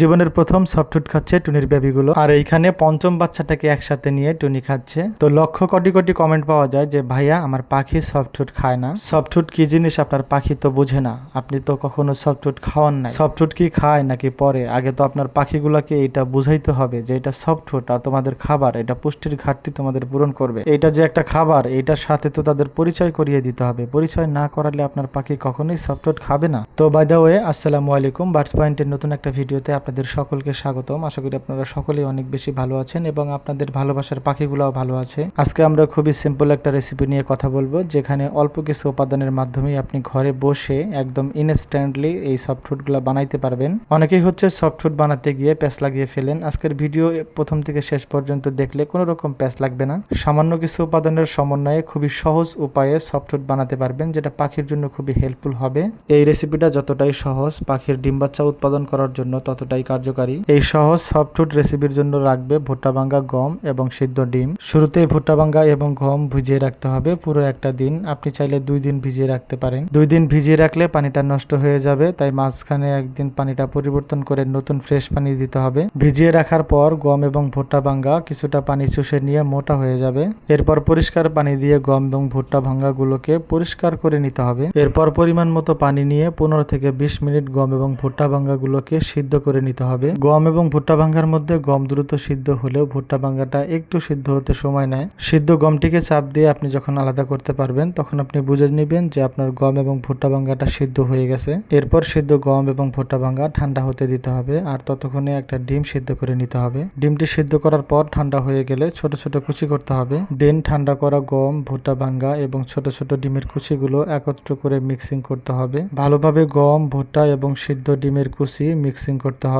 জীবনের প্রথম সফটফুড খাচ্ছে টুনির বেবিগুলো আর এইখানে পঞ্চম বাচ্চাটাকে একসাথে নিয়ে টুনি খাচ্ছে। তো লক্ষ কোটি কোটি কমেন্ট পাওয়া যায় যে, ভাইয়া, আমার পাখি সফটফুড খায় না। সফটফুড কি জিনিস আপনার পাখি তো বোঝে না। আপনি তো কখনো সফটফুড খাওয়ান নাই। সফটফুড কি খায় নাকি পরে? আগে তো আপনার পাখিগুলোকে এটা বুঝাইতে হবে যে, এটা সফটফুড আর তোমাদের খাবার, এটা পুষ্টির ঘাটতি তোমাদের পূরণ করবে। এটা যে একটা খাবার এটার সাথে তো তাদের পরিচয় করিয়ে দিতে হবে। পরিচয় না করালে আপনার পাখি কখনোই সফটফুড খাবে না। তো বাই দ্য ওয়ে আসসালামু আলাইকুম। বার্ডস পয়েন্টের নতুন একটা ভিডিওতে আপনাদের সকলকে স্বাগতম। আশা করি আপনারা সকলেই অনেক বেশি ভালো আছেন এবং আপনাদের ভালোবাসার পাখিগুলোও ভালো আছে। আজকে আমরা খুবই সিম্পল একটা রেসিপি নিয়ে কথা বলব, যেখানে অল্প কিছু উপাদানের মাধ্যমে আপনি ঘরে বসে একদম ইনস্ট্যান্টলি এই সফটফুডগুলো বানাইতে পারবেন। অনেকেই হচ্ছে সফটফুড বানাতে গিয়ে প্যাঁচ লাগিয়ে ফেলেন। আজকের ভিডিও প্রথম থেকে শেষ পর্যন্ত দেখলে কোনো রকম প্যাঁচ লাগবে না। সামান্য কিছু উপাদানের সমন্বয়ে খুবই সহজ উপায়ে সফটফুড বানাতে পারবেন, যেটা পাখির জন্য খুবই হেল্পফুল হবে। এই রেসিপিটা যতটাই সহজ, পাখির ডিম বাচ্চা উৎপাদন করার জন্য ততটাই কার্যকারী। এই সহজ সফটফুড রেসিপির জন্য রাখবে ভুট্টা ভাঙ্গা গম এবং সিদ্ধ ডিম। শুরুতেই ভুট্টা ভাঙ্গা এবং গম ভিজিয়ে রাখতে হবে পুরো একটা দিন। আপনি চাইলে দুই দিন ভিজিয়ে রাখতে পারেন। দুই দিন ভিজিয়ে রাখলে পানিটা নষ্ট হয়ে যাবে, তাই মাঝখানে একদিন পানিটা পরিবর্তন করে নতুন ফ্রেশ পানি দিতে হবে। ভিজিয়ে রাখার পর গম এবং ভুট্টা ভাঙ্গা কিছুটা পানি চুষে নিয়ে মোটা হয়ে যাবে। এরপর পরিষ্কার পানি দিয়ে গম এবং ভুট্টা ভাঙ্গা গুলোকে পরিষ্কার করে নিতে হবে। এরপর পরিমাণ মতো পানি নিয়ে পনেরো থেকে বিশ মিনিট গম এবং ভুট্টা ভাঙ্গা গুলোকে সিদ্ধ করে নিতে হবে। গম এবং ভুট্টা ভাঙ্গার মধ্যে গম দ্রুত সিদ্ধ হলেও ভুট্টা ভাঙ্গাটা একটু সিদ্ধ হতে সময় নেয়। সিদ্ধ গমটিকে চাপ দিয়ে আপনি যখন আলাদা করতে পারবেন, তখন আপনি বুঝে নেবেন যে আপনার গম এবং ভুট্টা ভাঙ্গাটা সিদ্ধ হয়ে গেছে। এরপর সিদ্ধ গম এবং ভুট্টা ভাঙ্গা ঠান্ডা হতে দিতে হবে আর ততক্ষণে একটা ডিম সিদ্ধ করে নিতে হবে। ডিমটি সিদ্ধ করার পর ঠান্ডা হয়ে গেলে ছোট ছোট কুচি করতে হবে। দেন ঠান্ডা করা গম, ভুট্টা ভাঙ্গা এবং ছোট ছোট ডিমের কুচিগুলো একত্র করে মিক্সিং করতে হবে। ভালোভাবে গম, ভুট্টা এবং সিদ্ধ ডিমের কুচি মিক্সিং করতে হবে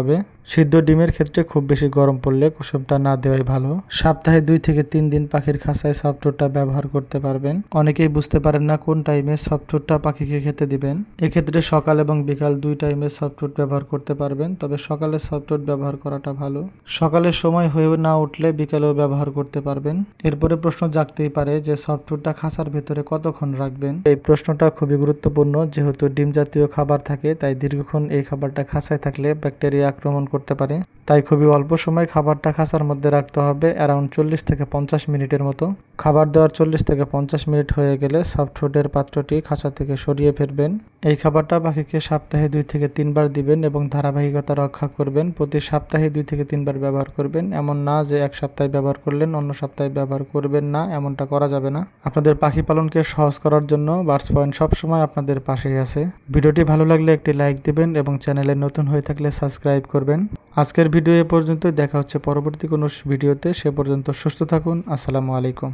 সিদ্ধ ডিমের ক্ষেত্রে খুব বেশি গরম পড়লে কুসুমটা না দেওয়াই ভালো। সপ্তাহে দুই থেকে তিন দিন পাখির খাঁচায় সফটওয়্যারটা ব্যবহার করতে পারবেন। অনেকেই বুঝতে পারেন না কোন টাইমে সফটওয়্যারটা পাখিকে খেতে দিবেন। এক্ষেত্রে সকাল এবং বিকাল দুই টাইমে সফটওয়্যার ব্যবহার করতে পারবেন, তবে সকালে সফটওয়্যার ব্যবহার করাটা ভালো। সকালের সময় হয়ে না উঠলে বিকালেও ব্যবহার করতে পারবেন। এরপরে প্রশ্ন জাগতেই পারে যে সফটওয়্যারটা খাঁচার ভেতরে কতক্ষণ রাখবেন? এই প্রশ্নটা খুবই গুরুত্বপূর্ণ, যেহেতু ডিম জাতীয় খাবার থাকে, তাই দীর্ঘক্ষণ এই খাবারটা খাঁচায় থাকলে ব্যাকটেরিয়া আক্রমণ করতে পারে। তাই খুবই অল্প সময় খাবারটা খাঁচার মধ্যে রাখতে হবে অ্যারাউন্ড চল্লিশ থেকে পঞ্চাশ মিনিটের মতো। খাবার দেওয়ার চল্লিশ থেকে পঞ্চাশ মিনিট হয়ে গেলে সফটফুডের পাত্রটি খাঁচা থেকে সরিয়ে ফেলবেন। এই খাবারটা পাখিকে সপ্তাহে দুই থেকে তিনবার দিবেন এবং ধারাবাহিকতা রক্ষা করবেন। প্রতি সপ্তাহে দুই থেকে তিনবার ব্যবহার করবেন। এমন না যে এক সপ্তাহে ব্যবহার করলেন, অন্য সপ্তাহে ব্যবহার করবেন না, এমনটা করা যাবে না। আপনাদের পাখি পালনকে সহজ করার জন্য বার্ডস পয়েন্ট সবসময় আপনাদের পাশেই আছে। ভিডিওটি ভালো লাগলে একটি লাইক দিবেন এবং চ্যানেলে নতুন হয়ে থাকলে সাবস্ক্রাইব করবেন। আজকের ভিডিও এ পর্যন্ত দেখা হচ্ছে পরবর্তী কোনো ভিডিওতে। সে পর্যন্ত সুস্থ থাকুন। আসসালামু আলাইকুম।